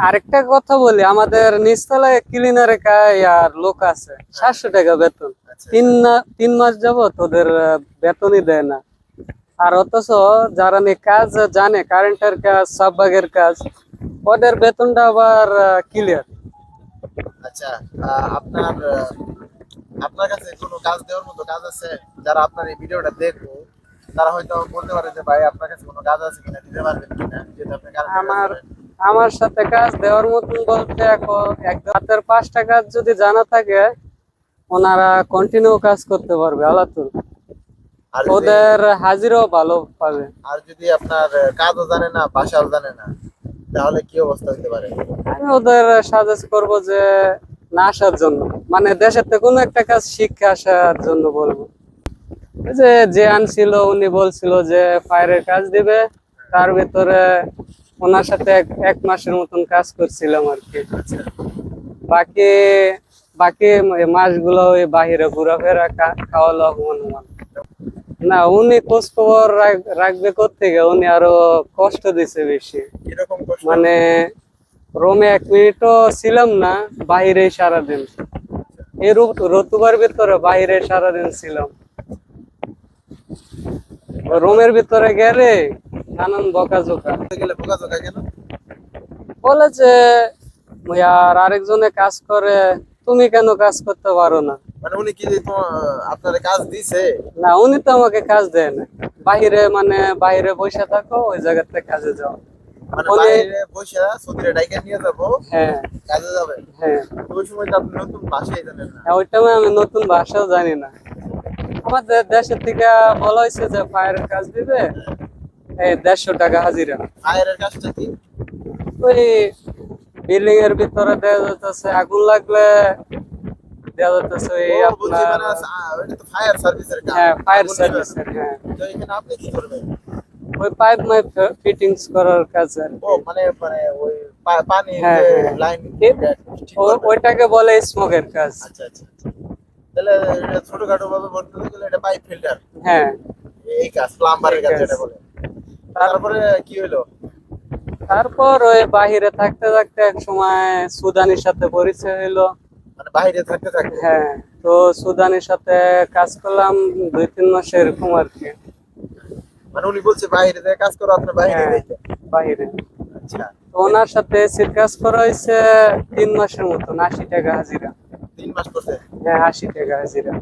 আরেকটা কথা বলি আমাদের নিচতলায় ক্লিনারে আর লোক আছে সাতশো টাকা বেতন। আচ্ছা। তিন না- তিন মাস যাবত ওদের আহ, বেতনই দেয় না। আর অথচ যারা নিয়ে কাজ জানে কারেন্টের কাজ সাববাগের কাজ ওদের বেতনটা আবার ক্লিয়ার আচ্ছা আপনার আপনার কাছে কোনো কাজ দেওয়ার মতো কাজ আছে? যারা আপনার এই ভিডিওটা দেখব তারা হয়তো বলতে পারে যে ভাই আপনার কাছে কোনো কাজ আছে কিনা দিতে পারবেন কিনা? যেটা আপনি আমার আমার সাথে কাজ দেওয়ার মতন বলতে এখন একদম হাতের পাঁচটা কাজ যদি জানা থাকে ওনারা কন্টিনিউ কাজ করতে পারবে আলাতুর ওদের হাজিরাও ভালো পাবে। আর যদি আপনার কাজও জানে না ভাষাও জানে না তাহলে কি অবস্থা হতে পারে? আমি ওদের সাজেস্ট করব যে না আসার জন্য। মানে দেশের থেকে কোনো একটা কাজ শিক্ষা আসার জন্য বলব। যে যে আনছিল উনি বলছিল যে ফায়ারের কাজ দিবে তার ভিতরে ওনার সাথে এক মাসের মতন কাজ করছিলাম আর কি। বাকি বাকি মাসগুলো ওই বাহিরে ঘোরাফেরা খাওয়া দাওয়া না। উনি খোঁজ খবর রাখ- রাখবে কোথেকে উনি আরও কষ্ট দিছে বেশি। এরকম মানে রোমে এক মিনিটও ছিলাম না বাইরে সারাদিন। এই রতুবার ভিতরে বাহিরে সারাদিন ছিলাম। রুমের ভিতরে গেলে নানান বকাঝোকা। গেলে বোকাচোকা কেন? বলে যে আর আরেকজনে কাজ করে তুমি কেন কাজ করতে পারো না? মানে উনি কি আপনার কাজ দিছে? না উনি তো আমাকে কাজ দেয় না। বাহিরে মানে বাইরে বসে থাকো ওই জায়গাতে কাজে যাও। মানে বাইরে হ্যাঁ। কাজে যাবে? হ্যাঁ। হ্যাঁ, আমি নতুন ভাষাও জানি না। আমাদের দেশের থেকে বলা হয়েছে যে ফায়ারের কাজ দিবে দেড়শো টাকা হাজিরা। কাজটা কি? ওই বিল্ডিং এর ভিতরে দেওয়া যাচ্ছে আগুন লাগলে দেওয়া যাচ্ছে ওই আপনার মানে আ- ওইটা তো ফায়ার সার্ভিসের হ্যাঁ ফায়ার সার্ভিসের হ্যাঁ। তো এখানে আপনি কি করবেন? ওই পাইপ মাইপ ফিটিংস করার কাজ আর ও মানে মানে ওই পানি হ্যাঁ, হ্যাঁ। লাইন ওইটাকে বলে স্মোকের কাজ। আচ্ছা আচ্ছা আচ্ছা। তাহলে ছোটখাটো ভাবে বলতে গেলে এটা পাইপ ফিল্টার হ্যাঁ। এই কাজ প্লাম্বারের কাজ কাজ। যেটা বলে। তারপরে কি হলো তারপর ওই বাহিরে থাকতে থাকতে এক সময় সুদানির সাথে পরিচয় হইল। মানে বাইরে থাকতে থাকতে? হ্যাঁ তো সুদানের সাথে কাজ করলাম দুই তিন মাস এরকম আর কি। মানে উনি বলছে বাইরে থেকে কাজ করো আপনার বাইরে হ্যাঁ, বাহিরে। আচ্ছা। তো ওনার সাথে এসির কাজ করা হয়েছে তিন মাসের মতন আশি টাকা হাজিরা। তিন মাস করছে? হ্যাঁ আশি টাকা হাজিরা।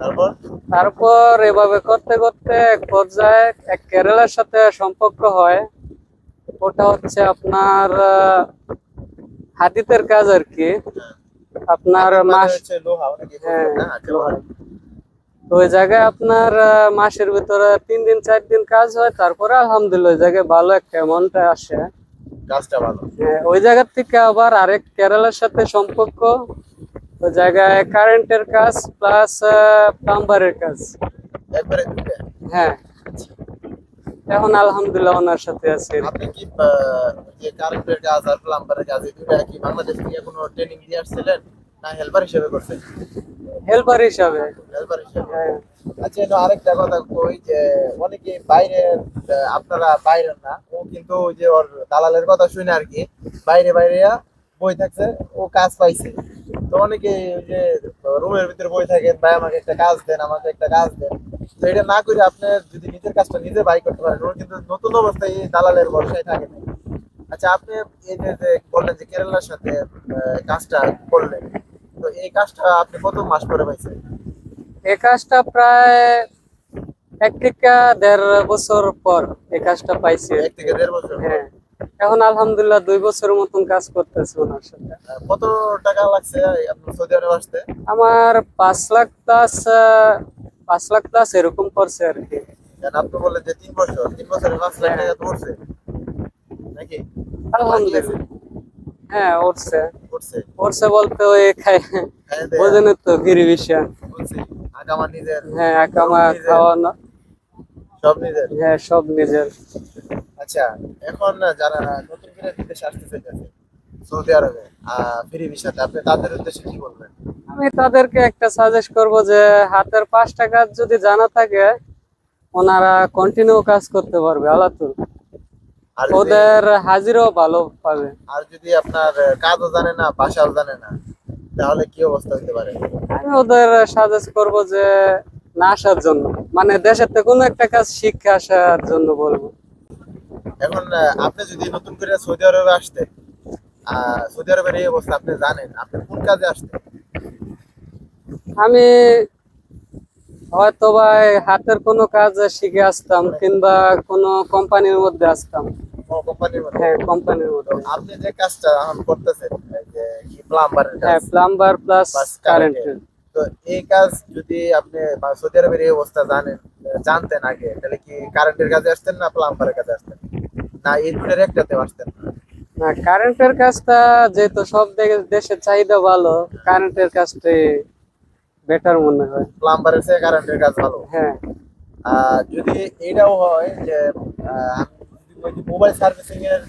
তারপর? তারপর এভাবে করতে করতে এক পর্যায়ে এক কেরালার সাথে সম্পর্ক হয়। ওটা হচ্ছে আপনার আহ, হাদিতের কাজ আর কি। আপনার মাস হ্যাঁ, আচ্ছা, ওই জায়গায় আপনার মাসের ভিতরে তিন দিন চার দিন কাজ হয়। তারপরে আলহামদুলিল্লাহ ওই জায়গায় ভালো একটা অ্যামাউন্ট আসে। কাজটা ভালো। হ্যাঁ, ওই জায়গার থেকে আবার আরেক কেরালার সাথে সম্পর্ক। ওই জায়গায় কারেন্টের কাজ প্লাস প্লাম্বারের কাজ। একবারে হ্যাঁ। এখন আলহামদুলিল্লাহ ওনার সাথে আছি। আপনি কি যে কারেন্টের কাজ আর প্লাম্বারের কাজ এই কি বাংলাদেশ থেকে কোনো ট্রেনিং দিয়ে আসছিলেন না হেল্পার হিসেবে করছেন? হেল্পার হিসাবে। হেল্পার হিসেবে। হ্যাঁ। আচ্ছা এনো আরেকটা কথা কই যে অনেকে বাইরে আপনারা বাইরের না ও কিন্তু ওই যে ওর দালালের কথা শুনে আর কি বাইরে বাইরে বই থাকছে ও কাজ পাইছে। তো অনেকে যে রুমের ভিতরে বই থাকেন ভাই আমাকে একটা কাজ দেন আমাকে একটা কাজ দেন। তো এটা না করে আপনি যদি নিজের কাজটা নিজে বাই করতে পারেন ও কিন্তু নতুন অবস্থায় এই দালালের ভরসায় থাকে না। আচ্ছা আপনি এই যে যে বললেন যে কেরালার সাথে কাজটা করলেন তো এই কাজটা আপনি কত মাস পরে পাইছেন? এই কাজটা প্রায় এক থেকে দেড় বছর পর এই কাজটা পাইছি। এক থেকে দেড় বছর হ্যাঁ। এখন আলহামদুলিল্লাহ দুই বছরের মতন কাজ করতেছে ওনার সাথে। কত টাকা লাগছে আপনার সৌদি আরব আসতে? আমার পাঁচ লাখ প্লাস পাঁচ লাখ প্লাস এরকম পড়ছে আর কি। আপনি বললেন যে তিন বছর তিন বছরে পাঁচ লাখ টাকা উঠছে। নাকি? আলহামদুলিল্লাহ। হ্যাঁ উঠছে। উঠছে। বলতে ওই বোঝেন তো বিষয় বুঝছি নিজের। হ্যাঁ আকামা খাওয়ানো। সব নিজের। হ্যাঁ সব নিজের। আচ্ছা এখন যারা নতুন করে বিদেশে আসতে চাইতেছে সৌদি আরবে ফ্রি ভিসাতে আপনি তাদের উদ্দেশ্যে কি বলবেন? আমি তাদেরকে একটা সাজেস্ট করব যে হাতের পাঁচটা কাজ যদি জানা থাকে ওনারা কন্টিনিউ কাজ করতে পারবে আলাতুর ওদের হাজিরাও ভালো পাবে। আর যদি আপনার কাজও জানে না ভাষাও জানে না তাহলে কি অবস্থা হতে পারে? আমি ওদের সাজেস্ট করব যে না আসার জন্য। মানে দেশের থেকে কোনো একটা কাজ শিক্ষা আসার জন্য বলব। এখন আপনি যদি নতুন করে সৌদি আরবে আসতেন সৌদি আরবের এই অবস্থা আপনি জানেন আপনি কোন কাজে আসতেন? আমি হয়তো এই হাতের কোনো কাজ শিখে আসতাম কিংবা কোনো কোম্পানির মধ্যে আসতাম। হ্যাঁ কোম্পানির মধ্যে। আপনি যে কাজটা এখন করতেছেন এই যে কি প্লাম্বারের হ্যাঁ প্লাম্বার প্লাস কারেন্টের তো এই কাজ যদি আপনি সৌদি আরবের এই অবস্থা জানেন জানতেন আগে তাহলে কি কারেন্টের কাজে আসতেন না প্লাম্বারের কাজে আসতেন? না এই দুটোর একটাতে পারতেন। না কারেন্টের কাজটা যেহেতু সব দেশের চাহিদা ভালো কারেন্টের কাজটাই বেটার মনে হয়। প্লাম্বারের চেয়ে কারেন্টের কাজ ভালো। হ্যাঁ। যদি এটাও হয় যে মোবাইল সার্ভিসিং এর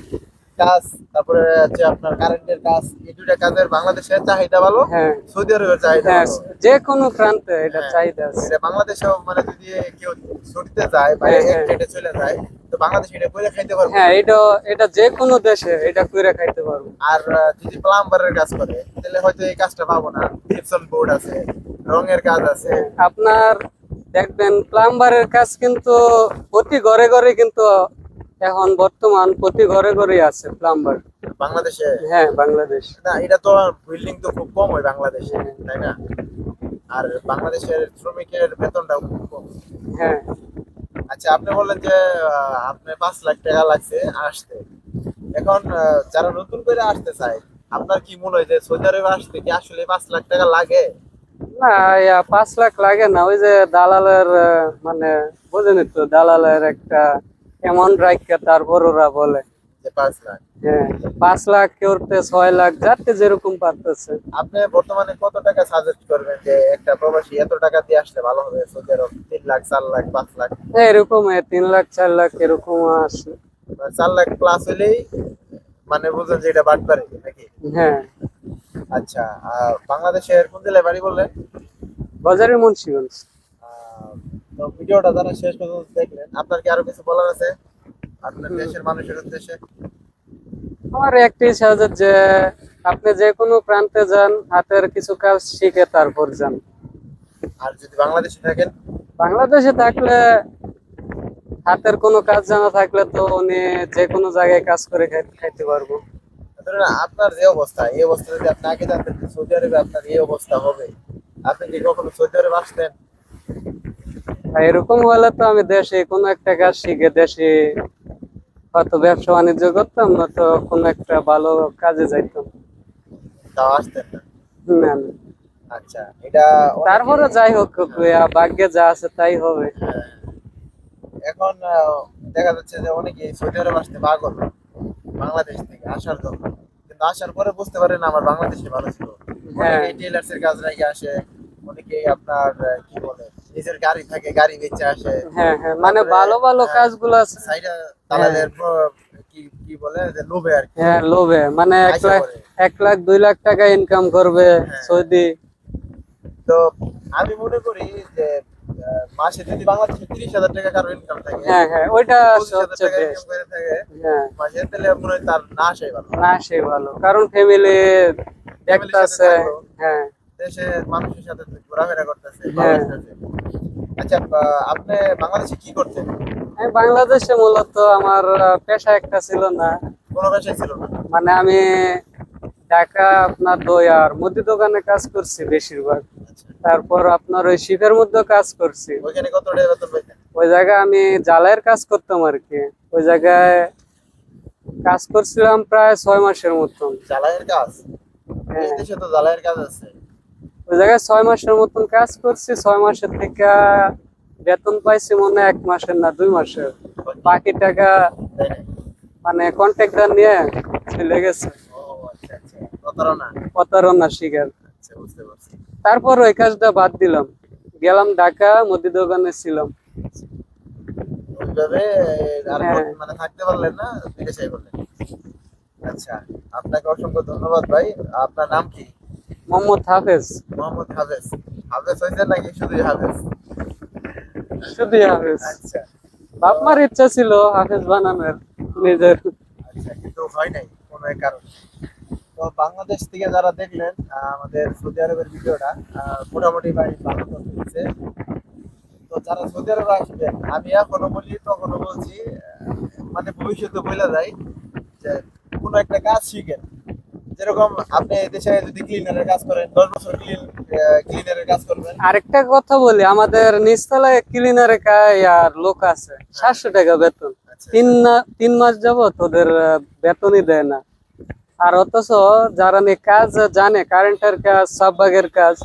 কাজ তারপরে হচ্ছে আপনার কারেন্টের কাজ এই দুইটা কাজের বাংলাদেশের চাহিদা ভালো হ্যাঁ। সৌদি আরবের চাহিদা হ্যাঁ যে কোনো প্রান্তে এটা হ্যাঁ, চাহিদা আছে। এটা বাংলাদেশেও মানে যদি কেউ ছুটিতে যায় বা এক। ডেটে চলে যায় তো বাংলাদেশে এটা করে খাইতে পারবে। হ্যাঁ এটা এটা যে কোনো দেশে এটা কইরা খাইতে পারব। আর যদি প্লাম্বারের কাজ করে তাহলে হয়তো এই কাজটা পাবো না। জিপসন বোর্ড আছে রঙের কাজ আছে। আপনার দেখবেন প্লাম্বারের কাজ কিন্তু প্রতি ঘরে ঘরে কিন্তু এখন বর্তমান প্রতি ঘরে ঘরে আছে প্লাম্বার বাংলাদেশে? হ্যাঁ বাংলাদেশ। না এটা তো বিল্ডিং তো খুব কম হয় বাংলাদেশে হ্যাঁ। তাই না? আর বাংলাদেশের শ্রমিকের বেতনটাও খুব কম। হ্যাঁ। আচ্ছা আপনি বললেন যে আহ, আপনার পাঁচ লাখ টাকা লাগছে আসতে। এখন যারা নতুন করে আসতে চায় আপনার কি মনে হয় যে সৌদি আরবে আসতে কি আসলে পাঁচ লাখ টাকা লাগে? না ইয়া পাঁচ লাখ লাগে না ওই যে দালালের মানে বোঝেনি তো দালালের একটা অ্যামাউন্ট রাখকে তারপর ওরা বলে। যে পাঁচ লাখ। হ্যাঁ পাঁচ লাখ ছয় লাখ যাতে যেরকম পারতেছে। আপনি বর্তমানে কত টাকা সাজেস্ট করবেন যে একটা প্রবাসী এত টাকা দিয়ে আসলে ভালো হবে? সৌদি আরব তিন লাখ চার লাখ পাঁচ লাখ? এরকম তিন লাখ চার লাখ এরকম আসে। মানে চার লাখ প্লাস হলেই মানে বুঝলেন যে এটা বাটপারে নাকি? হ্যাঁ। আচ্ছা আর বাংলাদেশের কোন জেলায় বাড়ি বললেন? বাজারের মুন্সিগঞ্জ। তো ভিডিওটা যারা শেষ পর্যন্ত দেখলেন। আপনার কি আরও কিছু বলার আছে? আপনার দেশের মানুষের উদ্দেশ্যে? আমার একটাই সাজেস্ট যে আপনি যে কোনো প্রান্তে যান হাতের কিছু কাজ শিখে তারপর যান। আর যদি বাংলাদেশে থাকেন? বাংলাদেশে থাকলে হাতের কোনো কাজ জানা থাকলে তো উনি যে কোনো জায়গায় কাজ করে খাইতে পারব। ধরেন আপনার যে অবস্থা এই অবস্থা যদি আপনি আগে জানতেন সৌদি আরবে আপনার এই অবস্থা হবে আপনি কি কখনো সৌদি আরবে আসতেন? এরকম হলে তো আমি দেশে কোনো একটা কাজ শিখে দেশে হয়তো ব্যবসা বাণিজ্য করতাম না তো কোনো একটা ভালো কাজে যাইতাম তাও আসতেন না না। আচ্ছা এটা তারপরে যাই হোক কুয়া, ভাগ্যে যা আছে তাই হবে হ্যাঁ। এখন দেখা যাচ্ছে যে অনেকে সৌদি আরব আসতে পাগল বাংলাদেশ থেকে আসার জন্য কিন্তু আসার পরে বুঝতে পারে না আমার বাংলাদেশে ভালো ছিল হ্যাঁ। অনেকে টেলার্স এর কাজ রেখে আসে অনেকে আপনার কি বলে নিজের গাড়ি থাকে গাড়ি বেচে আসে। হ্যাঁ হ্যাঁ মানে ভালো ভালো হ্যাঁ, কাজগুলো আছে। সাইডে দালালের কি কি বলে যে লোভে আর হ্যাঁ লোভে। মানে এক লাখ এক লাখ দুই লাখ টাকা ইনকাম করবে হ্যাঁ। সৌদি। তো আমি মনে করি যে মাসে যদি বাংলাদেশে তিরিশ হাজার টাকা কারও ইনকাম থাকে হ্যাঁ হ্যাঁ ওইটা সবচেয়ে বেস্ট হ্যাঁ। মাসে তাহলে মনে হয় তার না ভালো। না ভালো। কারণ ফ্যামিলি দেখতাছে। হ্যাঁ। দেশের মানুষের সাথে ঘোরাফেরা করতেছে হ্যাঁ। আচ্ছা আপনি বাংলাদেশে কি করতেন? বাংলাদেশে মূলত আমার পেশা একটা ছিল না। কোনো ব্যবসায় ছিল না? মানে আমি ঢাকা আপনার দই আর মুদি দোকানে কাজ করছি বেশিরভাগ। আচ্ছা। তারপর আপনার ওই শিপের মধ্যে কাজ করছি। ওইখানে কত ওই জায়গায় আমি জ্বালাইয়ের কাজ করতাম আর কি। ওই জায়গায় কাজ করছিলাম প্রায় ছয় মাসের মতন। জ্বালাইয়ের কাজ? হ্যাঁ। দেশে তো জ্বালাইয়ের কাজ আছে। ওই জায়গায় ছয় মাসের মতন কাজ করছি ছয় মাসের থেকে বেতন পাইছি মনে এক মাসের না দুই মাসের। বাকি টাকা মানে কন্ট্রাক্টর নিয়ে চলে গেছে। ও প্রতারণা শিকার। আচ্ছা বুঝতে পারছি। তারপর ওই কাজটা বাদ দিলাম। গেলাম ঢাকা মুদি দোকানে ছিলাম। হ্যাঁ। মানে আচ্ছা আপনাকে অসংখ্য ধন্যবাদ ভাই। আপনার নাম কি? মোহাম্মদ হাফেজ। মোহাম্মদ হাফেজ। হাফেজ হয়েছে নাকি শুধু হাফেজ? শুধু হাফেজ। আচ্ছা। বাপ মার ইচ্ছা ছিল হাফেজ বানানোর নিজের। আচ্ছা কিন্তু হয় নাই কোনো এক কারণে। তো বাংলাদেশ থেকে যারা দেখলেন আমাদের সৌদি আরবের ভিডিওটা মোটামুটি ভাই ভালো করতে তো যারা সৌদি আরবে আসবেন আমি এখনও বলি তখনও বলছি মানে ভবিষ্যতে বলে যায় যে কোনো একটা কাজ শিখেন। যেরকম আপনি দেশে যদি ক্লিনারের কাজ করেন দশ বছর ক্লিন ক্লিনারের কাজ করবেন। আরেকটা কথা বলি আমাদের নিচতলায় ক্লিনারে আর লোক আছে সাতশো টাকা বেতন। আচ্ছা। তিন না- তিন মাস যাবত ওদের বেতনই দেয় না। আর অথচ যারা নিয়ে কাজ জানে কারেন্টের কাজ সাববাগের কাজ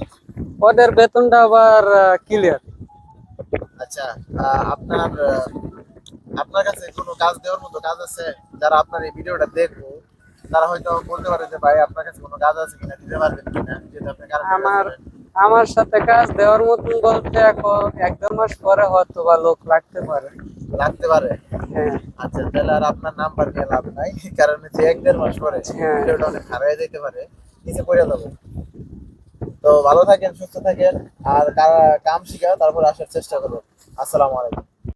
ওদের বেতনটা আবার ক্লিয়ার আচ্ছা আপনার আপনার কাছে কোনো কাজ দেওয়ার মতো কাজ আছে? যারা আপনার এই ভিডিওটা দেখব তারা হয়তো বলতে পারে যে ভাই আপনার কাছে কোনো কাজ আছে কিনা? দিতে পারবেন কিনা? আপনি আমার আমার সাথে কাজ দেওয়ার মতন বলতে এখন এক দেড় মাস পরে হয়তো বা লোক লাগতে পারে। লাগতে পারে? হ্যাঁ। আচ্ছা তাহলে আর আপনার নাম্বার নিয়ে লাভ নাই কারণ যে এক দেড় মাস পরে হ্যাঁ। ভিডিওটা অনেক খারাপ হয়ে যেতে পারে। নিচে পড়ে যাব। তো ভালো থাকেন সুস্থ থাকেন আর কাম শিখা তারপর আসার চেষ্টা করব। আসসালামু আলাইকুম।